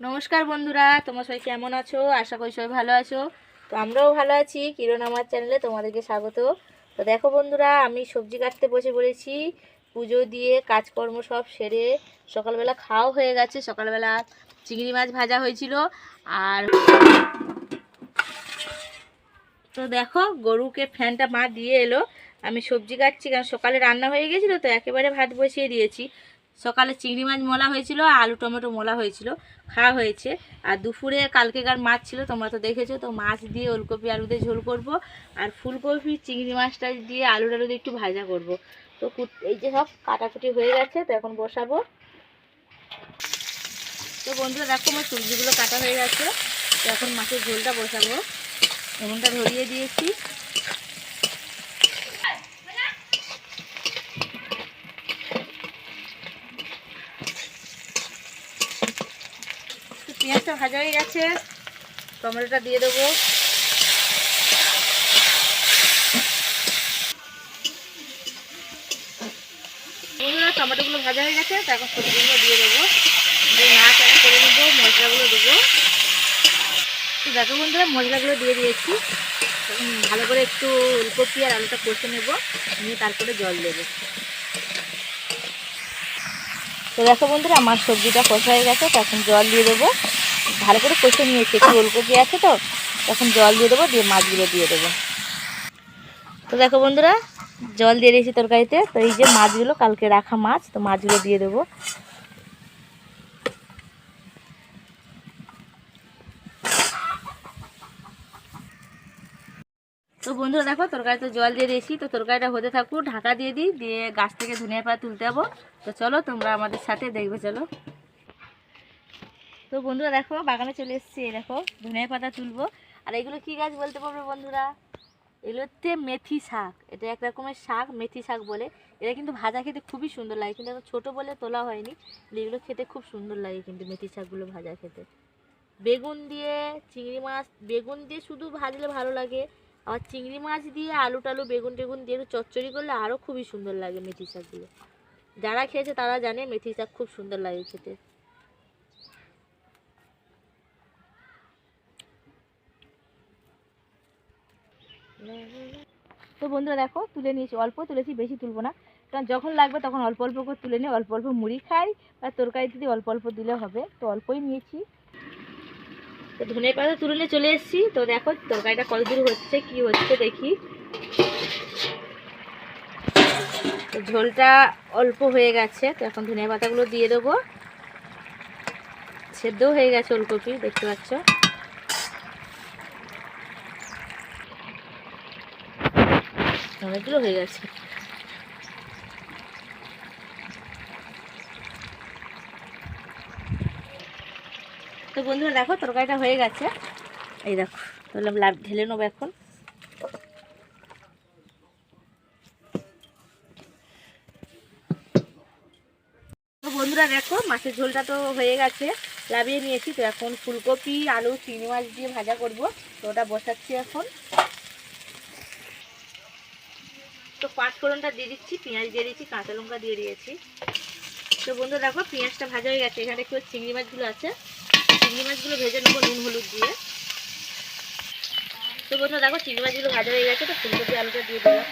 নমস্কার বন্ধুরা, তোমরা সবাই কেমন আছো? আশা করি সবাই ভালো আছো। তো আমরাও ভালো আছি। কিরণ আমার চ্যানেলে তোমাদেরকে স্বাগত। তো দেখো বন্ধুরা, আমি সবজি কাটতে বসে পড়েছি। পুজো দিয়ে কাজকর্ম সব সেরে সকালবেলা খাওয়া হয়ে গেছে। সকালবেলা চিংড়ি মাছ ভাজা হয়েছিল। আর তো দেখো, গরুকে ফ্যানটা মা দিয়ে এলো। আমি সবজি কাটছি, কারণ সকালে রান্না হয়ে গেছিল, তো একেবারে ভাত বসিয়ে দিয়েছি। সকালে চিংড়ি মাছ মোলা হয়েছিল, আলু টমেটো মোলা হয়েছিল, খাওয়া হয়েছে। আর দুপুরে কালকেকার মাছ ছিল, তোমরা তো দেখেছ, তো মাছ দিয়ে ওলকপি আলু দিয়ে ঝোল করব, আর ফুলকপি, চিংড়ি মাছটা দিয়ে আলু টালু দিয়ে একটু ভাজা করব। তো এই যে সব কাটাকুটি হয়ে গেছে, তো এখন বসাবো। তো বন্ধুরা, দেখো আমার সবজিগুলো কাটা হয়ে গেছে, তো এখন মাছের ঝোলটা বসাবো। এমনটা ধরিয়ে দিয়েছি। তো ভাজা হয়ে গেছে। টমেটোটা দিয়ে দেবো। টমেটোগুলো ভাজা হয়ে গেছে তারপর সবজিগুলো দিয়ে দেবো। নাড়াচাড়া করে মশলাগুলো দেবো। দেখো বন্ধুরা, মশলাগুলো দিয়ে দিয়েছি। ভালো করে একটু ফুলকপি আর আলুটা কষে নেব, নিয়ে তারপরে জল দেবো। তো দেখো বন্ধুরা, আমার সবজিটা কষা হয়ে গেছে তখন জল দিয়ে দেবো। ভালো করে কষে নিয়েছি একটু ওলকপি আছে তো, তখন জল দিয়ে দেবো, দিয়ে মাছগুলো দিয়ে দেবো। তো দেখো বন্ধুরা, জল দিয়ে দিয়েছি তরকারিতে। তো এই যে মাছগুলো, কালকে রাখা মাছ, তো মাছগুলো দিয়ে দেবো। তো বন্ধুরা দেখো, তরকারিতে জল দিয়ে দিয়েছি। তো তরকারিটা হতে থাকুক, ঢাকা দিয়ে দিই, দিয়ে গাছ থেকে ধনিয়া পাতা তুলতে যাব। তো চলো তোমরা আমাদের সাথে দেখবে, চলো। তো বন্ধুরা দেখো, বাগানে চলে এসেছি দেখো, ধনিয়া পাতা তুলবো। আর এগুলো কি গাছ বলতে পারবে বন্ধুরা? এগুলো হচ্ছে মেথি শাক। এটা এক রকমের শাক, মেথি শাক বলে। এটা কিন্তু ভাজা খেতে খুবই সুন্দর লাগে। কিন্তু এখন ছোটো বলে তোলা হয়নি এগুলো খেতে খুব সুন্দর লাগে কিন্তু মেথি শাকগুলো ভাজা খেতে। বেগুন দিয়ে চিংড়ি মাছ, বেগুন দিয়ে শুধু ভাজলে ভালো লাগে। আবার চিংড়ি মাছ দিয়ে আলু টালু, বেগুন টেগুন দিয়ে একটু চচ্চড়ি করলে আরও খুবই সুন্দর লাগে মেথি শাকগুলো। যারা খেয়েছে তারা জানে মেথি শাক খুব সুন্দর লাগে খেতে। তো বন্ধুরা দেখো, তুলে নিয়েছি, অল্প তুলেছি, বেশি তুলবো না। কারণ যখন লাগবে তখন অল্প অল্প করে তুলে নিয়ে অল্প অল্প মুড়ি খাই, বা তরকারি দিয়ে অল্প অল্প দিলে হবে, তো অল্পই নিয়েছি। তো ধনে পাতা তুলে নিয়ে চলে এসেছি। তো দেখো, তরকারিটা কত দূর হচ্ছে, কি হচ্ছে দেখি। তো ঝোলটা অল্প হয়ে গেছে, তো এখন ধনে পাতাগুলো দিয়ে দেবো। সেদ্ধও হয়ে গেছে ওলকপি, দেখতে পাচ্ছ। অনেকগুলো হয়ে গেছে। তো বন্ধুরা দেখো, তরকারিটা হয়ে গেছে। এই দেখো, বললাম লাভ ঢেলে নেব এখন। বন্ধুরা দেখো, মাছের ঝোলটা তো হয়ে গেছে, লাভিয়ে নিয়েছি। তো এখন ফুলকপি, আলু, চিংড়ি মাছ দিয়ে ভাজা করব। তো ওটা বসাচ্ছি এখন। তো পাঁচফোড়নটা দিয়ে দিচ্ছি, পেঁয়াজ দিয়ে দিচ্ছি, কাঁচা লঙ্কা দিয়ে দিয়েছি। তো বন্ধু দেখো, পেঁয়াজটা ভাজা হয়ে গেছে। এখানে একটু চিংড়ি মাছগুলো আছে। চিংড়ি মাছগুলো ভেজে নেব নুন, হলুদ দিয়ে। তো বন্ধু দেখো, চিংড়ি মাছগুলো ভাজা হয়ে গেছে, তো ফুলকপি আলুটা দিয়ে দিলাম।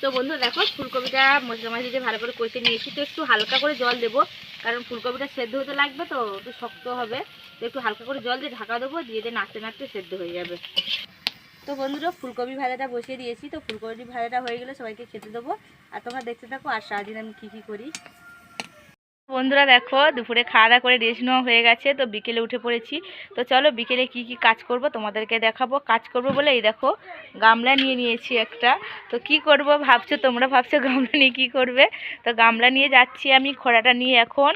তো বন্ধু দেখো, ফুলকপিটা মশলা মাছ দিয়ে ভালো করে কষে নিয়েছি। তো একটু হালকা করে জল দেবো, কারণ ফুলকপিটা সেদ্ধ হতে লাগবে তো, একটু শক্ত হবে। তো একটু হালকা করে জল দিয়ে ঢাকা দেবো, দিয়ে দিয়ে নাড়তে নাড়তে সেদ্ধ হয়ে যাবে। তো বন্ধুরা, ফুলকপি ভাজাটা বসিয়ে দিয়েছি। তো ফুলকপি ভাজাটা হয়ে গেলে সবাইকে খেতে দেবো। আর তোমরা দেখতে থাকো, আর সারাদিন আমি কী কী করি। বন্ধুরা দেখো, দুপুরে খাওয়া দাওয়া করে রেস্ট নেওয়া হয়ে গেছে, তো বিকেলে উঠে পড়েছি। তো চলো বিকেলে কি কি কাজ করব তোমাদেরকে দেখাবো। কাজ করব বলে এই দেখো, গামলা নিয়ে নিয়েছি একটা। তো কি করব ভাবছ? তোমরা ভাবছ গামলা নিয়ে কি করবে? তো গামলা নিয়ে যাচ্ছি আমি, খোড়াটা নিয়ে এখন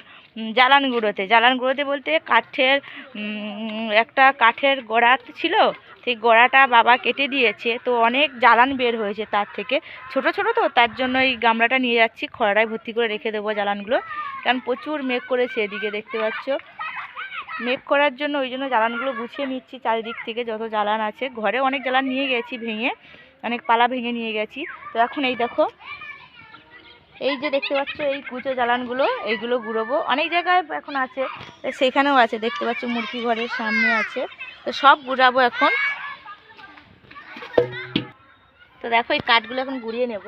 জ্বালান গুঁড়োতে। জ্বালান গুঁড়োতে বলতে কাঠের একটা কাঠের গোড়া ছিল সেই গোড়াটা বাবা কেটে দিয়েছে, তো অনেক জ্বালান বের হয়েছে তার থেকে। ছোট ছোট তো, তার জন্য এই গামলাটা নিয়ে যাচ্ছি খড়ায় ভর্তি করে রেখে দেবো জ্বালানগুলো। কারণ প্রচুর মেঘ করেছে এদিকে, দেখতে পাচ্ছ। মেঘ করার জন্য ওই জন্য জ্বালানগুলো গুছিয়ে নিচ্ছি চারিদিক থেকে, যত জ্বালান আছে। ঘরে অনেক জ্বালান নিয়ে গেছি ভেঙে, অনেক পালা ভেঙে নিয়ে গেছি। তো এখন এই দেখো, এই যে দেখতে পাচ্ছ, এই কুচো জ্বালানগুলো, এইগুলো গুঁড়োবো। অনেক জায়গায় এখন আছে, সেখানেও আছে, দেখতে পাচ্ছ, মুরগি ঘরের সামনে আছে। তো সব গুঁড়াবো এখন। তো দেখো এই কাঠগুলো এখন গুঁড়িয়ে নেব।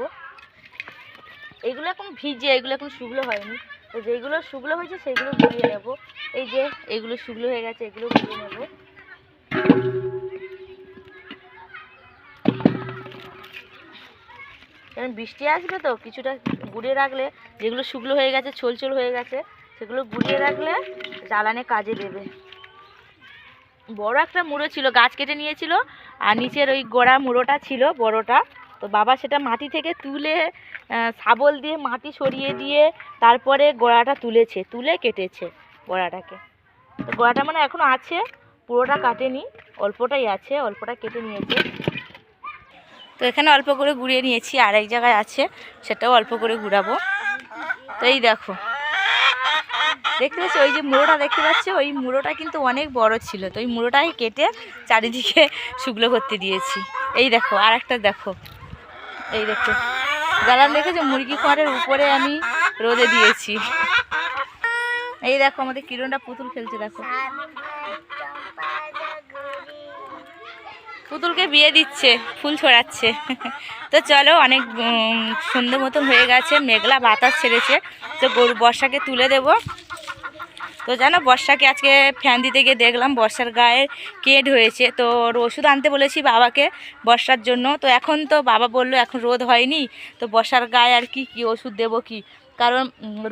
এইগুলো এখন ভিজে এগুলো এখন শুকনো হয়নি। তো যেইগুলো শুকনো হয়েছে সেইগুলো গুঁড়িয়ে নেব। এই যে এইগুলো শুকনো হয়ে গেছে, এগুলো গুঁড়িয়ে নেব। কারণ বৃষ্টি আসবে তো, কিছুটা গুঁড়িয়ে রাখলে যেগুলো শুকনো হয়ে গেছে ছোল ছোল হয়ে গেছে, সেগুলো গুঁড়িয়ে রাখলে জ্বালানে কাজে দেবে। বড় একটা মুড়ো ছিল, গাছ কেটে নিয়েছিল আর নিচের ওই গোড়া মুড়োটা ছিল, বড়টা। তো বাবা সেটা মাটি থেকে তুলে শাবল দিয়ে মাটি সরিয়ে দিয়ে তারপরে গোড়াটা তুলেছে, তুলে কেটেছে গোড়াটাকে। তো গোড়াটা মানে এখনও আছে, পুরোটা কাটেনি, অল্পটাই আছে, অল্পটা কেটে নিয়েছে। তো এখানে অল্প করে ঘুরিয়ে নিয়েছি আর এক জায়গায় আছে, সেটাও অল্প করে ঘুরাবো তো এই দেখো। দেখতে পাচ্ছি, ওই যে মুড়োটা দেখতে পাচ্ছ, ওই মুড়োটা কিন্তু অনেক বড় ছিল। তো ওই মুড়োটাই কেটে চারিদিকে শুকনো করতে দিয়েছি। এই দেখো আর একটা দেখো। এই দেখো। জ্বালান দেখেছ? মুরগি খামারের উপরে আমি রোদে দিয়েছি। এই দেখো, আমাদের কিরণটা পুতুল খেলছে, দেখো। পুতুলকে বিয়ে দিচ্ছে, ফুল ছড়াচ্ছে। তো চলো, অনেক সুন্দর মতন হয়ে গেছে। মেঘলা বাতাস ছেড়েছে। তো গরু বর্ষাকে তুলে দেব। তো জানো, বর্ষাকে আজকে ফ্যান দিতে গিয়ে দেখলাম, বর্ষার গায়ে কেড হয়েছে। তো ওর ওষুধ আনতে বলেছি বাবাকে বর্ষার জন্য। তো এখন তো বাবা বলল, এখন রোদ হয়নি। তো বর্ষার গায়ে আর কি কি ওষুধ দেবো কি? কারণ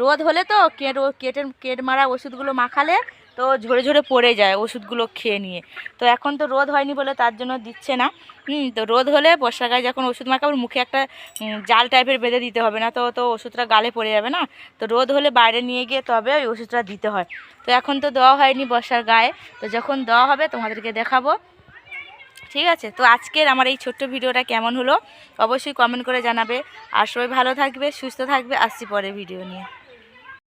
রোদ হলে তো কেট কেট মারা ওষুধগুলো মাখালে তো ঝরে ঝরে পড়ে যায় ওষুধগুলো খেয়ে নিয়ে। তো এখন তো রোদ হয়নি বলে তার জন্য দিচ্ছে না। হুম, তো রোদ হলে বর্ষার গায়ে যখন ওষুধ মাখাবো মুখে একটা জাল টাইপের বেঁধে দিতে হবে না তো তো ওষুধটা গালে পড়ে যাবে না। তো রোদ হলে বাইরে নিয়ে গিয়ে তবে ওই ওষুধটা দিতে হয়। তো এখন তো দেওয়া হয়নি বর্ষার গায়ে। তো যখন দেওয়া হবে তোমাদেরকে দেখাবো। ঠিক আছে? তো আজকের আমার এই ছোট্ট ভিডিওটা কেমন হলো? অবশ্যই কমেন্ট করে জানাবে। আর সবাই ভালো থাকবে, সুস্থ থাকবে। আসছি পরে ভিডিও নিয়ে।